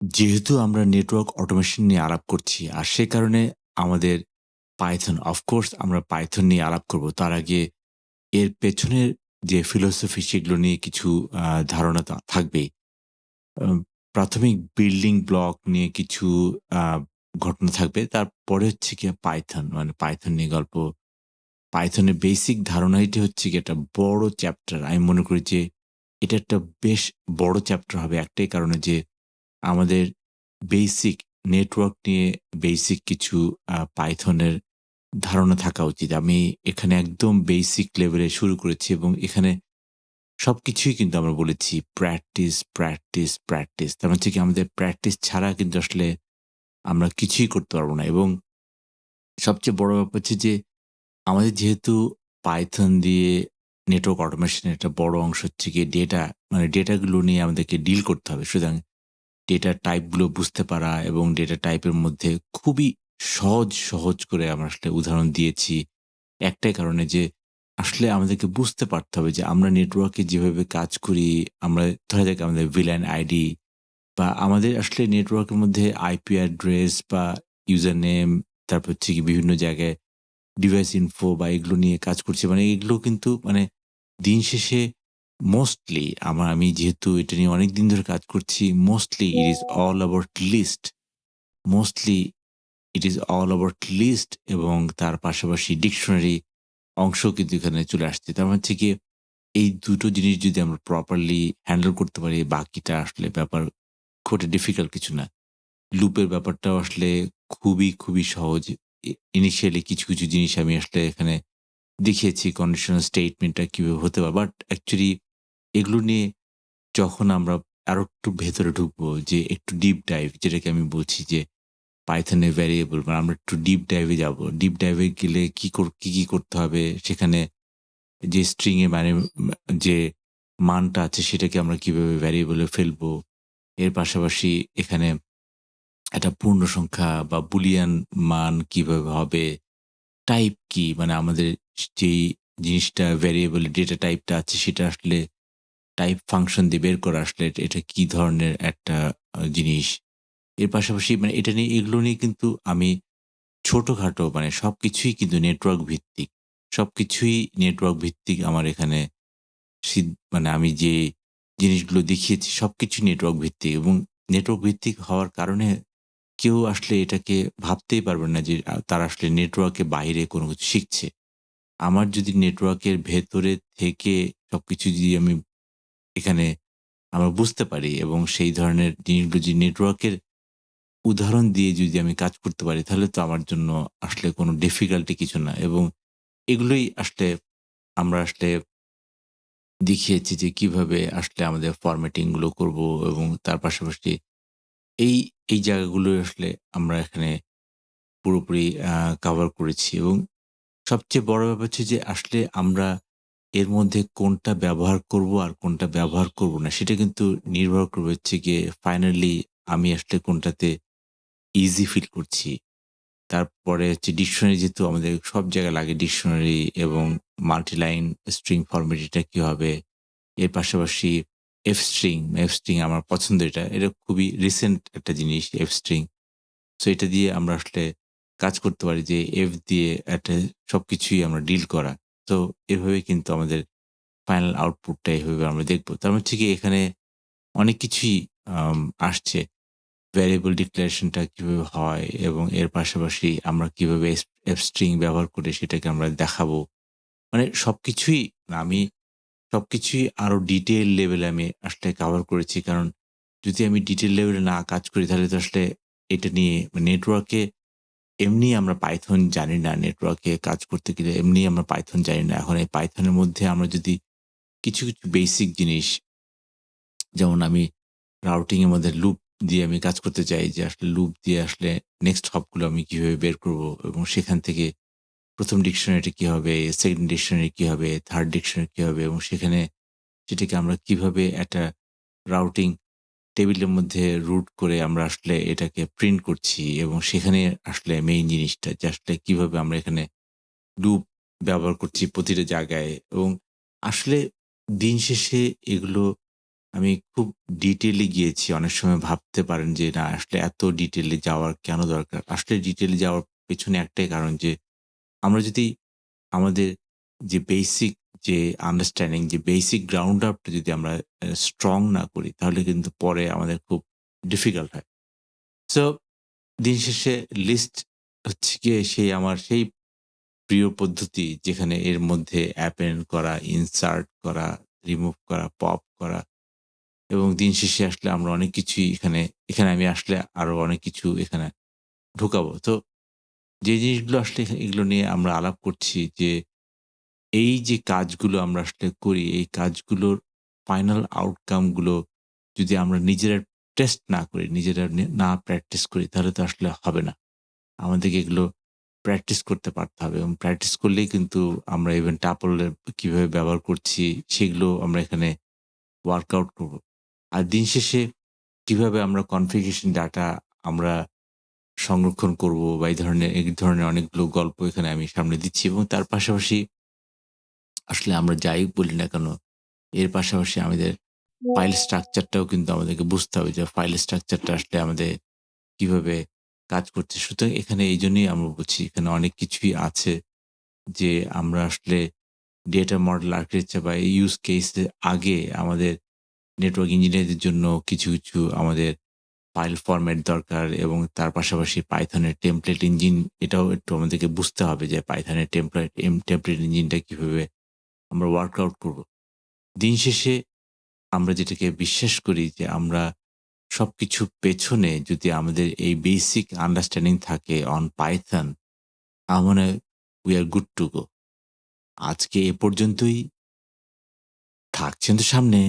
যেহেতু আমরা network automation নিয়ে আলাপ করছি, আর সে কারণে আমাদের পাইথন অফকোর্স আমরা পাইথন নিয়ে আলাপ করব। তার আগে এর পেছনের যে ফিলোসফি সেগুলো নিয়ে কিছু ধারণা থাকবেই। প্রাথমিক বিল্ডিং ব্লক নিয়ে কিছু ঘটনা থাকবে। তারপরে হচ্ছে কি পাইথন মানে পাইথন নিয়ে গল্প। পাইথনের বেসিক ধারণাটি হচ্ছে কি একটা বড় চ্যাপ্টার আমি মনে করি যে এটা একটা বেশ বড় চ্যাপ্টার হবে একটাই কারণে যে আমাদের বেসিক নেটওয়ার্ক নিয়ে বেসিক কিছু পাইথনের ধারণা থাকা উচিত। আমি এখানে একদম বেসিক লেভেলে শুরু করেছি এবং এখানে সব কিছুই কিন্তু আমরা বলেছি প্র্যাকটিস প্র্যাকটিস প্র্যাকটিস তার মানে হচ্ছে কি, আমাদের প্র্যাকটিস ছাড়া কিন্তু আসলে আমরা কিছুই করতে পারব না। এবং সবচেয়ে বড় ব্যাপার হচ্ছে যে, আমাদের যেহেতু পাইথন দিয়ে নেটওয়ার্ক অটোমেশনের একটা বড় অংশ হচ্ছে গিয়ে ডেটা মানে ডেটাগুলো নিয়ে আমাদেরকে ডিল করতে হবে। সুতরাং ডেটা টাইপগুলো বুঝতে পারা এবং ডেটা টাইপের মধ্যে খুবই সহজ সহজ করে আমরা আসলে উদাহরণ দিয়েছি। একটাই কারণে যে আসলে আমাদেরকে বুঝতে পারতে হবে যে আমরা নেটওয়ার্কে যেভাবে কাজ করি, আমরা ধরা যাক আমাদের ভিলাইন আইডি বা আমাদের আসলে নেটওয়ার্কের মধ্যে আইপি অ্যাড্রেস বা ইউজার নেম তারপর হচ্ছে কি বিভিন্ন জায়গায় ডিভাইস ইনফো বা এগুলো নিয়ে কাজ করছে। মানে এগুলো কিন্তু মানে দিন শেষে মোস্টলি আমার, আমি যেহেতু এটা নিয়ে অনেক দিন ধরে কাজ করছি mostly it is all about list mostly it is all about list এবং তার পাশাপাশি ডিকশনারি অংশ কিন্তু এখানে চলে আসছে। তার মানে হচ্ছে গিয়ে এই দুটো জিনিস যদি আমরা প্রপারলি হ্যান্ডেল করতে পারি, বাকিটা আসলে ব্যাপার খুব ডিফিকাল্ট কিছু না। লুপের ব্যাপারটাও আসলে খুবই খুবই সহজ। ইনিশিয়ালি কিছু কিছু জিনিস আমি আসলে এখানে দেখিয়েছি কন্ডিশনাল স্টেটমেন্টটা কীভাবে হতে পারে বাট অ্যাকচুয়ালি এগুলো নিয়ে যখন আমরা আরও একটু ভেতরে ঢুকবো, যে একটু ডিপ ডাইভ যেটাকে আমি বলছি যে পাইথনের ভ্যারিয়েবল মানে আমরা একটু ডিপ ডাইভে যাব। ডিপ ডাইভে গেলে কি কি কি করতে হবে? সেখানে যে স্ট্রিংয়ে মানে যে মানটা আছে সেটাকে আমরা কীভাবে ভ্যারিয়েবলে ফেলব? এর পাশাপাশি এখানে একটা পূর্ণ সংখ্যা বা বুলিয়ান মান কীভাবে হবে? টাইপ কি? মানে আমাদের যেই জিনিসটা ভ্যারিয়েবল ডেটা টাইপটা আছে সেটা আসলে টাইপ ফাংশন দিয়ে বের করা আসলে এটা- কি ধরনের একটা জিনিস? এর পাশাপাশি মানে এটা নিয়ে, এগুলো নিয়ে কিন্তু আমি ছোটোখাটো মানে সব কিছুই কিন্তু নেটওয়ার্ক ভিত্তিক। সব কিছুই নেটওয়ার্ক ভিত্তিক আমার এখানে মানে আমি যে জিনিসগুলো দেখিয়েছি সবকিছু নেটওয়ার্ক ভিত্তিক এবং নেটওয়ার্ক ভিত্তিক হওয়ার কারণে কেউ আসলে এটাকে ভাবতেই পারবে না যে তারা আসলে নেটওয়ার্কে বাইরে কোনো কিছু শিখছে। আমার যদি নেটওয়ার্কের ভেতরে থেকে সব কিছু যদি আমি এখানে আমরা বুঝতে পারি এবং সেই ধরনের জিনিসগুলো নেটওয়ার্কের উদাহরণ দিয়ে যদি আমি কাজ করতে পারি, তাহলে তো আমার জন্য আসলে কোনো ডিফিকাল্টি কিছু না। এবং এগুলোই আসলে আমরা আসলে দেখিয়েছি যে কীভাবে আসলে আমাদের ফরম্যাটিংগুলো করব এবং তার পাশাপাশি এই এই জায়গাগুলো আসলে আমরা এখানে পুরোপুরি কাভার করেছি। এবং সবচেয়ে বড় ব্যাপার হচ্ছে যে আসলে আমরা এর মধ্যে কোনটা ব্যবহার করব আর কোনটা ব্যবহার করব না, সেটা কিন্তু নির্ভর করবে হচ্ছে গিয়ে ফাইনালি আমি আসলে কোনটাতে ইজি ফিল করছি। তারপরে হচ্ছে ডিকশনারি যেহেতু আমাদের সব জায়গায় লাগে ডিকশনারি এবং মাল্টিলাইন স্ট্রিং ফরম্যাট এটা কি হবে, এর পাশাপাশি এফ স্ট্রিং এফ স্ট্রিং আমার পছন্দ এটা এটা খুবই রিসেন্ট একটা জিনিস এফ স্ট্রিং সো এটা দিয়ে আমরা আসলে কাজ করতে পারি যে এফ দিয়ে একটা সব কিছুই আমরা ডিল করা। তো এভাবে কিন্তু আমাদের ফাইনাল আউটপুটটা এভাবে আমরা দেখব। তার মধ্যে ঠিক এখানে অনেক কিছুই আসছে। ভ্যারিয়েবল ডিক্লারেশনটা কীভাবে হয় এবং এর পাশাপাশি আমরা কীভাবে স্ট্রিং ব্যবহার করে সেটাকে আমরা দেখাবো। মানে সব কিছুই আমি সব কিছুই আরও ডিটেল লেভেলে আমি আসলে কভার করেছি। কারণ যদি আমি ডিটেল লেভেলে না কাজ করি তাহলে তো আসলে এটা নিয়ে নেটওয়ার্কে এমনি আমরা পাইথন জানি না নেটওয়ার্কে কাজ করতে গেলে এমনি আমরা পাইথন জানি না। এখন এই পাইথনের মধ্যে আমরা যদি কিছু কিছু বেসিক জিনিস, যেমন আমি রাউটিংয়ের মধ্যে লুপ দিয়ে আমি কাজ করতে চাই, যে আসলে লুপ দিয়ে আসলে নেক্সট হপগুলো আমি কীভাবে বের করব এবং সেখান থেকে প্রথম ডিকশনারিটা কী হবে সেকেন্ড ডিকশনারি কী হবে থার্ড ডিকশনারি কী হবে এবং সেখানে সেটাকে আমরা কীভাবে একটা রাউটিং টেবিলের মধ্যে রুট করে আমরা আসলে এটাকে প্রিন্ট করছি এবং সেখানে আসলে মেইন জিনিসটা যে আসলে কীভাবে আমরা এখানে লুপ ব্যবহার করছি প্রতিটা জায়গায় এবং আসলে দিন শেষে এগুলো আমি খুব ডিটেইলি গিয়েছি। অনেক সময় ভাবতে পারেন যে, না, আসলে এত ডিটেইলে যাওয়ার কেন দরকার? আসলে ডিটেইলে যাওয়ার পেছনে একটাই কারণ যে, আমরা যদি আমাদের যে বেসিক যে আন্ডারস্ট্যান্ডিং যে বেসিক গ্রাউন্ড আপ টা যদি আমরা স্ট্রং না করি তাহলে কিন্তু পরে আমাদের খুব ডিফিকাল্ট হয়। সো দিন শেষে লিস্ট হচ্ছে গিয়ে সেই আমার সেই প্রিয় পদ্ধতি যেখানে এর মধ্যে অ্যাপেন্ড করা, ইনসার্ট করা, রিমুভ করা, পপ করা এবং দিন শেষে আসলে আমরা অনেক কিছুই এখানে, এখানে আমি আসলে আরও অনেক কিছু এখানে ঢুকাবো। তো যে জিনিসগুলো আসলে এগুলো নিয়ে আমরা আলাপ করছি যে এই যে কাজগুলো আমরা আসলে করি, এই কাজগুলোর ফাইনাল আউটকামগুলো যদি আমরা নিজেরা টেস্ট না করি, নিজেরা না প্র্যাকটিস করি তাহলে তো আসলে হবে না। আমাদেরকে এগুলো প্র্যাকটিস করতে পারতে হবে এবং প্র্যাকটিস করলেই কিন্তু আমরা ইভেন টাপল কীভাবে ব্যবহার করছি সেগুলো আমরা এখানে ওয়ার্কআউট করব। আর দিন শেষে কীভাবে আমরা কনফিগারেশন ডাটা আমরা সংরক্ষণ করব বা এই ধরনের এই ধরনের অনেকগুলো গল্প এখানে আমি সামনে দিচ্ছি এবং তার পাশাপাশি আসলে আমরা যাই বলি না কেন, এর পাশাপাশি আমাদের ফাইল স্ট্রাকচারটাও কিন্তু আমাদেরকে বুঝতে হবে যে ফাইল স্ট্রাকচারটা আসলে আমাদের কীভাবে কাজ করছে। সুতরাং এখানে এই জন্যই আমরা বলছি এখানে অনেক কিছুই আছে যে আমরা আসলে ডেটা মডেল আর্কিটেকচার বা ইউজ কেসের আগে আমাদের নেটওয়ার্ক ইঞ্জিনিয়ারদের জন্য কিছু, কিছু আমাদের ফাইল ফরম্যাট দরকার এবং তার পাশাপাশি পাইথন এর টেমপ্লেট ইঞ্জিন এটাও একটু আমাদেরকে বুঝতে হবে যে পাইথন এর টেমপ্লেট টেমপ্লেট ইঞ্জিনটা কীভাবে আমরা ওয়ার্কআউট করব। দিন শেষে আমরা যেটাকে বিশ্বাস করি যে আমরা সব কিছু পেছনে যদি আমাদের এই বেসিক আন্ডারস্ট্যান্ডিং থাকে অন পাইথন, আমার we are good to go. আজকে এ পর্যন্তই। থাকছেন তো সামনে।